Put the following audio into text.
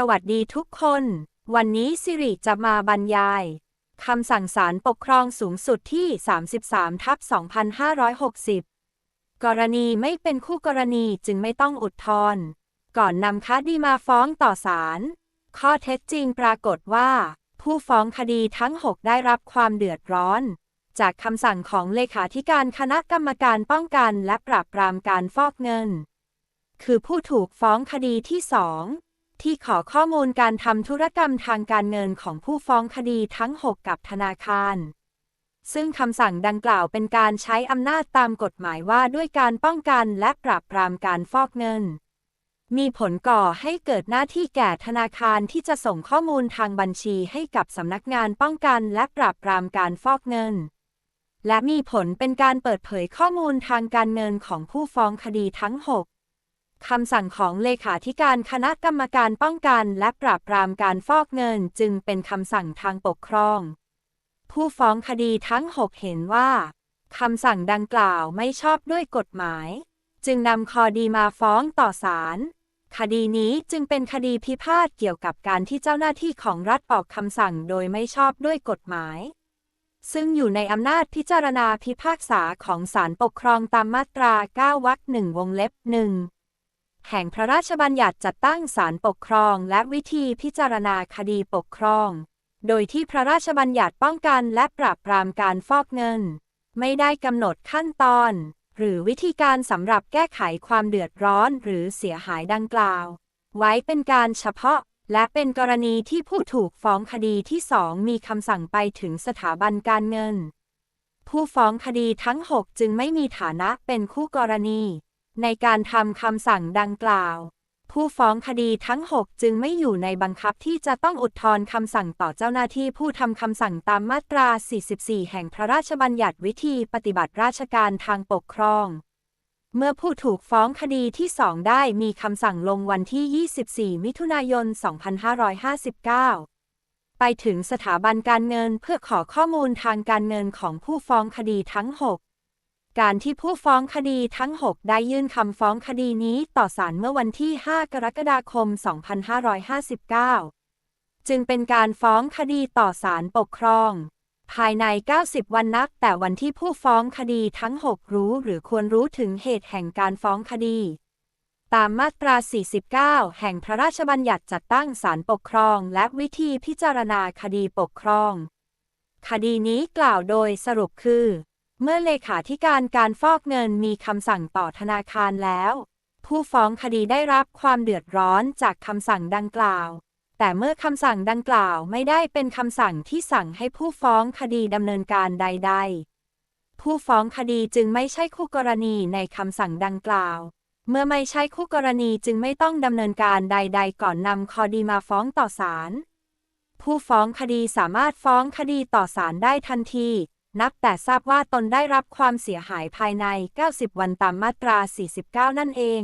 สวัสดีทุกคน วันนี้สิริจะมาบรรยายคำสั่งศาลปกครองสูงสุดที่ 33 ทับ 2560 กรณีไม่เป็นคู่กรณีจึงไม่ต้องอุทธรณ์ก่อนนำคดีมาฟ้องต่อศาล ข้อเท็จจริงปรากฏว่า ผู้ฟ้องคดีทั้ง 6 ได้รับความเดือดร้อน จากคำสั่งของเลขาธิการคณะกรรมการป้องกันและปราบปรามการฟอกเงิน คือผู้ถูกฟ้องคดีที่สอง ที่ขอข้อมูลการทำธุรกรรมทางการเงินของผู้ฟ้องคดีทั้ง 6 กับธนาคาร ซึ่งคำสั่งดังกล่าวเป็นการใช้อำนาจตามกฎหมายว่าด้วยการป้องกันและปราบปรามการฟอกเงิน มีผลก่อให้เกิดหน้าที่แก่ธนาคารที่จะส่งข้อมูลทางบัญชีให้กับสำนักงานป้องกันและปราบปรามการฟอกเงิน และมีผลเป็นการเปิดเผยข้อมูลทางการเงินของผู้ฟ้องคดีทั้ง 6 คำสั่งของเลขาธิการคณะกรรมการป้องกันและปราบปรามการฟอกเงินจึงเป็นคำสั่งทางปกครอง ผู้ฟ้องคดีทั้ง 6 เห็นว่าคำสั่งดังกล่าวไม่ชอบด้วยกฎหมาย จึงนำคดีมาฟ้องต่อศาลคดีนี้จึงเป็นคดีพิพาทเกี่ยวกับการที่เจ้าหน้าที่ของรัฐออกคำสั่งโดยไม่ชอบด้วยกฎหมาย ซึ่งอยู่ในอำนาจพิจารณาพิพากษาของศาลปกครองตามมาตรา 9 วรรคหนึ่งวงเล็บหนึ่ง แห่งพระราชบัญญัติจัดตั้งศาลปกครองและวิธีพิจารณาคดีปกครอง โดยที่พระราชบัญญัติป้องกันและปราบปรามการฟอกเงิน ไม่ได้กำหนดขั้นตอน หรือวิธีการสำหรับแก้ไขความเดือดร้อนหรือเสียหายดังกล่าว ไว้เป็นการเฉพาะและเป็นกรณีที่ผู้ถูกฟ้องคดีที่สองมีคำสั่งไปถึงสถาบันการเงิน ผู้ฟ้องคดีทั้ง 6 จึงไม่มีฐานะเป็นคู่กรณี ในการทำคำสั่งดังกล่าว ผู้ฟ้องคดีทั้ง 6 จึงไม่อยู่ในบังคับที่จะต้องอุทธรณ์คำสั่งต่อเจ้าหน้าที่ผู้ทำคำสั่งตามมาตรา 44 แห่งพระราชบัญญัติวิธีปฏิบัติราชการทางปกครอง เมื่อผู้ถูกฟ้องคดีที่สองได้มีคำสั่งลงวันที่ 24 มิถุนายน 2559ไปถึงสถาบันการเงินเพื่อขอข้อมูลทางการเงินของผู้ฟ้องคดีทั้ง6 การที่ผู้ฟ้องคดีทั้ง 6 ได้ยื่นคำฟ้องคดีนี้ต่อศาลเมื่อวันที่ 5 กรกฎาคม 2559 จึงเป็นการฟ้องคดีต่อศาลปกครอง ภายใน 90 วันนับแต่วันที่ผู้ฟ้องคดีทั้ง 6 รู้หรือควรรู้ถึงเหตุแห่งการฟ้องคดี ตามมาตรา 49 แห่งพระราชบัญญัติจัดตั้งศาลปกครอง และวิธีพิจารณาคดีปกครอง คดีนี้กล่าวโดยสรุปคือ เมื่อเลขาธิการการฟอกเงินมีคำสั่งต่อธนาคารแล้ว ผู้ฟ้องคดีได้รับความเดือดร้อนจากคำสั่งดังกล่าว แต่เมื่อคำสั่งดังกล่าวไม่ได้เป็นคำสั่งที่สั่งให้ผู้ฟ้องคดีดำเนินการใด ๆ ผู้ฟ้องคดีจึงไม่ใช่คู่กรณีในคำสั่งดังกล่าว เมื่อไม่ใช่คู่กรณีจึงไม่ต้องดำเนินการใด ๆ ก่อนนำคดีมาฟ้องต่อศาลผู้ฟ้องคดีสามารถฟ้องคดีต่อศาลได้ทันที นับแต่ทราบว่าตนได้รับความเสียหายภายใน 90 วันตามมาตรา 49 นั่นเอง